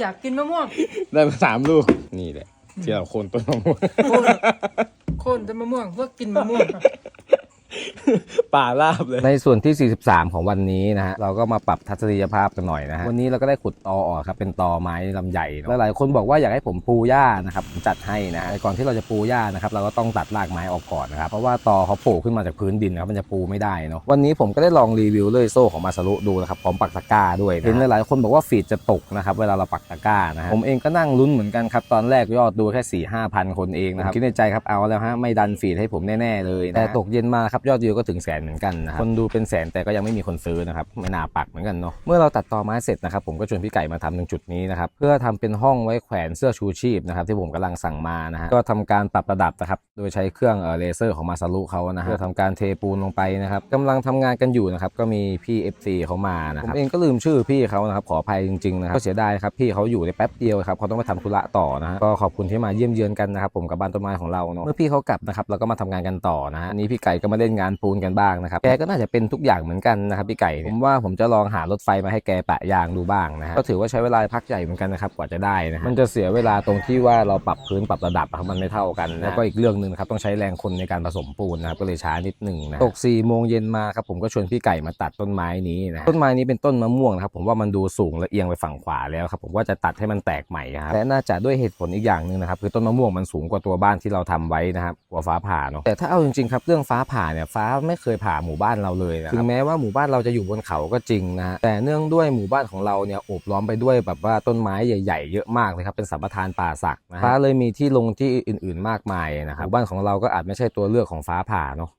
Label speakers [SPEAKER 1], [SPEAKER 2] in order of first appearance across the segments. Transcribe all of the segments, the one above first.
[SPEAKER 1] อยากกินมะม่วง
[SPEAKER 2] ได้มาสามลูก นี่แหละที่เราโคนต้นมะม่วง
[SPEAKER 1] โคนโคนแต่มะม่วงเพื่อกินมะม่วง
[SPEAKER 2] ป่าราบเลย
[SPEAKER 3] ในส่วนที่ 43 ของวันนี้นะฮะเราก็มาปรับทัศนียภาพกันหน่อยนะฮะวันนี้เราก็ได้ขุดตอออกครับเป็นตอไม้ลำใหญ่เนอะหลายๆคนบอกว่าอยากให้ผมปูหญ้านะครับผมจัดให้นะแต่ก่อนที่เราจะปูหญ้านะครับเราก็ต้องตัดรากไม้ออกก่อนนะครับเพราะว่าตอเขาโผล่ขึ้นมาจากพื้นดินนะครับมันจะปูไม่ได้เนาะวันนี้ผมก็ได้ลองรีวิวเลยโซ่ของมาสรุดูนะครับพร้อมปักตะกร้าด้วยนะเห็นหลายๆคนบอกว่าฟีดจะตกนะครับเวลาเราปักตะกร้านะฮะผมเองก็นั่งลุ้นเหมือนกันครับตอนแรกยอดดูแค่4ี่ห้าพันคนเองนะครับคิดในใจครับเอาแล้วฮะไม่ดันฟีดให้ผมแน่ๆเลยนะแต่ตกเย็นมาครับยอดวิวก็ถึงแสนเหมือนกันนะครับคนดูเป็นแสนแต่ก็ยังไม่มีคนซื้อนะครับไม่น่าปักเหมือนกันเนาะเมื่อเราตัดต่อไม้เสร็จนะครับผมก็ชวนพี่ไก่มาทำตรงจุดนี้นะครับเพื่อทำเป็นห้องไว้แขวนเสื้อชูชีพนะครับที่ผมกำลังสั่งมานะฮะก็ทำการปรับระดับนะครับโดยใช้เครื่องเออเลเซอร์ของมาซารุเขานะฮะเพื่อทำการเทปูนลงไปนะครับกำลังทำงานกันอยู่นะครับก็มีพี่ FC เขามานะครับผมเองก็ลืมชื่อพี่เขานะครับขออภัยจริงๆนะครับก็เสียดายครับพี่เขาอยู่ในแป๊บเดียวครับเขาต้องไปทำธุระต่อนะฮะก็ขอบคุณที่มาเยี่ยมเยือนกันนะครับผมกับบ้านต้นไม้ของเราเนาะเมื่อพี่เขากลับนะครับเราก็มาทำงานกันต่อนะฮะนนี้พี่ไก่ก็มาเล่นงานปูนกันบ้างนะครับแกก็น่าจะเป็นทุกอย่างเหมือนกันนะครับพี่ไก่เนี่ยผมว่าผมจะลองหารถไฟมาให้แกปะยางดูบ้างนะฮะก็ถือว่าใช้เวลาพักใหญ่เหมือนกันนะครับกว่าจะได้นะฮะมันจะเสียเวลาตรงที่ว่าเราปรับพื้นปรับระดับอะครับมันไม่เท่ากันนะแล้วก็อีกเรื่องหนึ่งนะครับต้องใช้แรงคนในการผสมปูนนะครับก็เลยช้านิดหนึ่งนะตก4ี่โมงเย็นมาครับผมก็ชวนพี่ไก่มาตัดต้นไม้นี้นะต้นไม้นี้เป็นต้นมะม่วงนะครับผมว่ามันดูสูงและเอียงไปฝั่งขวาแล้วครับผมว่าจะตัดให้มันแตกใหม่ครับและน่าจะด้วยเหตุผลอีกอย่างหนึ่งนะครับคือต้นมะม่วงมันสูงกว่าตัวบ้านที่เราทำไว้นะครับกลัวฟ้าผ่าเนาะแต่ถ้าเอาจริงๆครับเรื่องฟ้าผ่าเนี่ยฟ้าไม่เคยผ่าหมู่บ้านเราเลยนะถึงแม้ว่าหมู่บ้านเราจะอยู่บนเขาก็จริงนะฮะแต่เนื่องด้วยหมู่บ้านของเราเนี่ยโอบล้อมไปด้วยแบบว่าต้นไม้ใหญ่ ๆ เยอะมากเลยครับเป็นสัมปทานป่าสักนะฮะฟ้าเลยมีที่ลงที่อื่น ๆ มากมายนะครับหมู่บ้านของเราก็อาจไม่ใช่ตัวเลือกของฟ้าผ่าเนาะ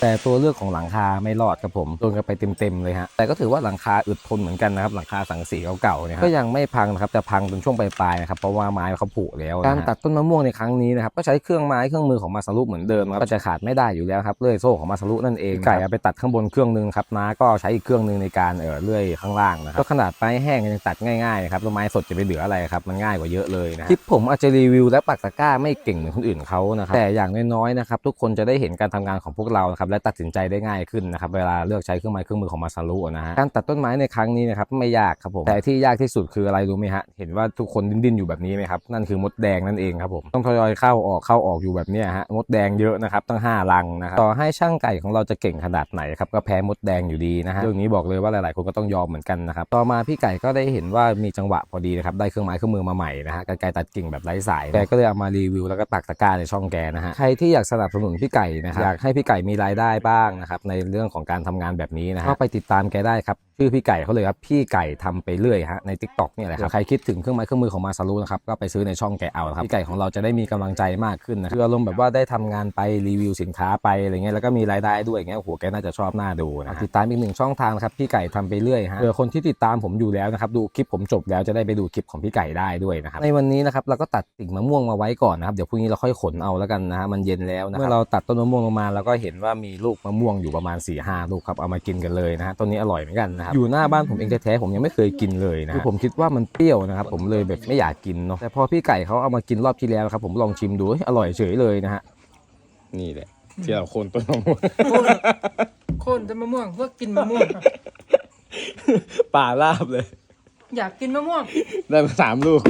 [SPEAKER 3] แต่ตัวเลือกของหลังคาไม่รอดครับผมโดนกันไปเต็มๆเลยฮะแต่ก็ถือว่าหลังคาอึดทนเหมือนกันนะครับหลังคาสังสีเก่าๆเนี่ยครับก็ยังไม่พังนะครับจะพังจนช่วงปลายๆนะครับเพราะว่าไม้เขาผุแล้วนะฮะการตัดต้นมะม่วงในครั้งนี้นะครับก็ใช้เครื่องไม้เครื่องมือของมาสารุเหมือนเดิมครับก็จะขาดไม่ได้อยู่แล้วครับเลื่อยโซ่ของมาสารุนั่นเองไก่เอาไปตัดข้างบนเครื่องนึงครับน้าก็ใช้อีกเครื่องนึงในการเออเลื่อยข้างล่างนะครับก็ขนาดไม้แห้งยังตัดง่ายๆนะครับแล้วไม้สดจะไปเหลืออะไรครับมันง่ายกว่าเยอะเลยนะคลิปผมอาจจะรีวิวและปักตะกร้าไม่เก่งเหมือนคนอื่นเขานะครับแต่อย่างน้อยๆนะครับทุกคนจะได้เห็นการทำงานของพวกเรานะครับและตัดสินใจได้ง่ายขึ้นนะครับเวลาเลือกใช้เครื่องไม้เครื่องมือของมาซารุนะฮะการตัดต้นไม้ในครั้งนี้นะครับไม่ยากครับผมแต่ที่ยากที่สุดคืออะไรรู้ไหมฮะเห็นว่าทุกคนดิ้นๆอยู่แบบนี้ไหมครับนั่นคือมดแดงนั่นเองครับผมต้องทยอยเข้าออกเข้าออกอยู่แบบนี้ฮะมดแดงเยอะนะครับตั้งห้ารังนะครับต่อให้ช่างไก่ของเราจะเก่งขนาดไหนครับก็แพ้มดแดงอยู่ดีนะฮะเรื่องนี้บอกเลยว่าหลายๆ คนก็ต้องยอมเหมือนกันนะครับต่อมาพี่ไก่ก็ได้เห็นว่ามีจังหวะพอดีนะครับได้เครื่องไม้เครื่องมือมาใหม่นะฮะกรรไกรตัดกิ่งแบบไร้สายแกก็เลยเอามารีวิวแล้วก็ปักตะกร้าในช่องแกนะฮะใครที่อยากสนับสนุนพี่ไก่นะครับอยากให้พี่ไก่มีรายได้บ้างนะครับในเรื่องของการทำงานแบบนี้นะฮะก็ไปติดตามแกได้ครับ ชื่อพี่ไก่เขาเลยครับพี่ไก่ทำไปเรื่อยฮะใน t ิ k t o k เนี่ยแหละครับใครคิดถึงเครื่องไม้เครื่องมือของมาซารุนะครับก็ไปซื้อในช่องแกเอาครับพี่ไก่ของเราจะได้มีกำลังใจมากขึ้นนะคืออารมณ์แบบว่าได้ทำงานไปรีวิวสินค้าไปอะไรเงี้ยแล้วก็มีรายได้ด้วยอย่างเงี้ยโอ้โหแกน่าจะชอบหน้าดูนะติดตามอีกหนึ่งช่องทางนะครับพี่ไก่ทำไปเรื่อยฮะเผื่อคนที่ติดตามผมอยู่แล้วนะครับดูคลิปผมจบแล้วจะได้ไปดูคลิปของพี่ไก่ได้ด้วยนะครับในวันนี้นะครับเราก็ตัดติ่งมะม่วงมาไว้ก่อนนะครับเดี๋ยวพรุ่งนี้เราค่อยขนเอาแล้วกันนะฮะมันเย็นแล้วนะเมื่อเราตัดต้นมะม่วงลงมาเราก็เห็นว่ามีลูกมะม่วงอยู่ประมาณ4ี่ห้าลูกครับเอามากินกันเลยนะฮะต้นนี้อร่อยเหมือนกันนะครับอยู่หน้าบ้านผมเองแท้ๆผมยังไม่เคยกินเลยนะคือผมคิดว่ามันเปรี้ยวนะครับผมเลยแบบไม่อยากกินเนาะแต่พอพี่ไก่เขาเอามากินรอบที่แล้วครับผมลองชิมดูเฮ้ยอร่อยเฉยเลยนะฮะ
[SPEAKER 2] นี่แหละที่เราโคนต้นมะม่วง
[SPEAKER 1] โคนโคนแต่มะม่วงเพื่อกินมะม่วง
[SPEAKER 2] ป่าราบเลย
[SPEAKER 1] อยากกินมะม่วง
[SPEAKER 2] ได้มาสามลูก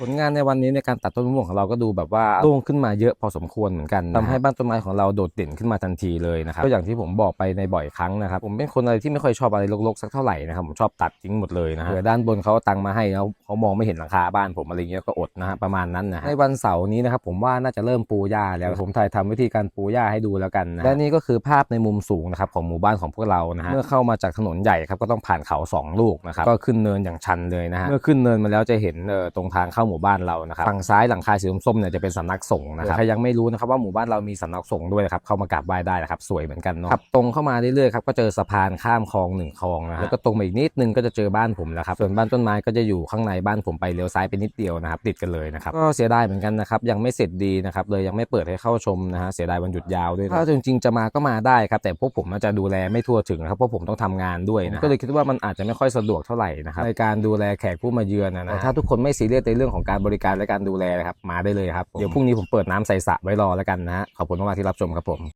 [SPEAKER 3] ผลงานในวันนี้ในการตัดต้นมะม่วงของเราก็ดูแบบว่าโล่งขึ้นมาเยอะพอสมควรเหมือนกันทำให้บ้านต้นไม้ของเราโดดเด่นขึ้นมาทันทีเลยนะครับก็อย่างที่ผมบอกไปในบ่อยครั้งนะครับผมเป็นคนอะไรที่ไม่ค่อยชอบอะไรรกๆสักเท่าไหร่นะครับผมชอบตัดทิ้งหมดเลยนะฮะเผื่อด้านบนเขาเอาตังค์มาให้แล้วเขามองไม่เห็นหลังคาบ้านผมอะไรเงี้ยก็อดนะฮะประมาณนั้นนะฮะในวันเสาร์นี้นะครับผมว่าน่าจะเริ่มปูหญ้าแล้วผมถ่ายทำวิธีการปูหญ้าให้ดูแล้วกันนะและนี่ก็คือภาพในมุมสูงนะครับของหมู่บ้านของพวกเรานะฮะเมื่อเข้ามาจากถนนใหญ่ครับก็ต้องผ่านเขาสองลูกนะครับก็ขึ้นเนินอย่างชันเลยนะฮะเมื่อขึ้นเนินมาแล้วจะเห็นเอ่อตรงทางเข้าหมู่บ้านเรานะครับฝั่งซ้ายหลังคาสีส้มๆเนี่ยจะเป็นสำนักสงฆ์นะครับใครยังไม่รู้นะครับว่าหมู่บ้านเรามีสำนักสงฆ์ด้วยนะครับเข้ามากราบไหว้ได้นะครับสวยเหมือนกันเนาะขับตรงเข้ามาเรื่อยๆครับก็เจอสะพานข้ามคลองหนึ่งคลองนะฮะแล้วก็ตรงมาอีกนิดนึงก็จะเจอบ้านผมแล้วครับส่วนบ้านต้นไม้ก็จะอยู่ข้างในบ้านผมไปเลี้ยวซ้ายไปนิดเดียวนะครับติดกันเลยนะครับก็เสียดายเหมือนกันนะครับยังไม่เสร็จดีนะครับเลยยังไม่เปิดให้เข้าชมนะฮะเสียดายวันหยุดยาวด้วยนะถ้าจริงๆจะมาก็มาได้ครับแต่พวกผมอาจจะดูแลไม่ทั่วถึงนะครับเพราะผมต้องทำงานด้วยนะก็เลยคิดว่ามันอาจจะไม่ค่อยสะดวกเท่าไหร่นะครับในการดูแลแขกผู้มาเยือนนะนะแต่ถ้าทุกคนไม่ซีเรียสในเรื่องของการบริการและการดูแลนะครับมาได้เลยครับเดี๋ยวพรุ่งนี้ผมเปิดน้ำใส่สระไว้รอแล้วกันนะฮะขอบคุณมากๆที่รับชมครับผม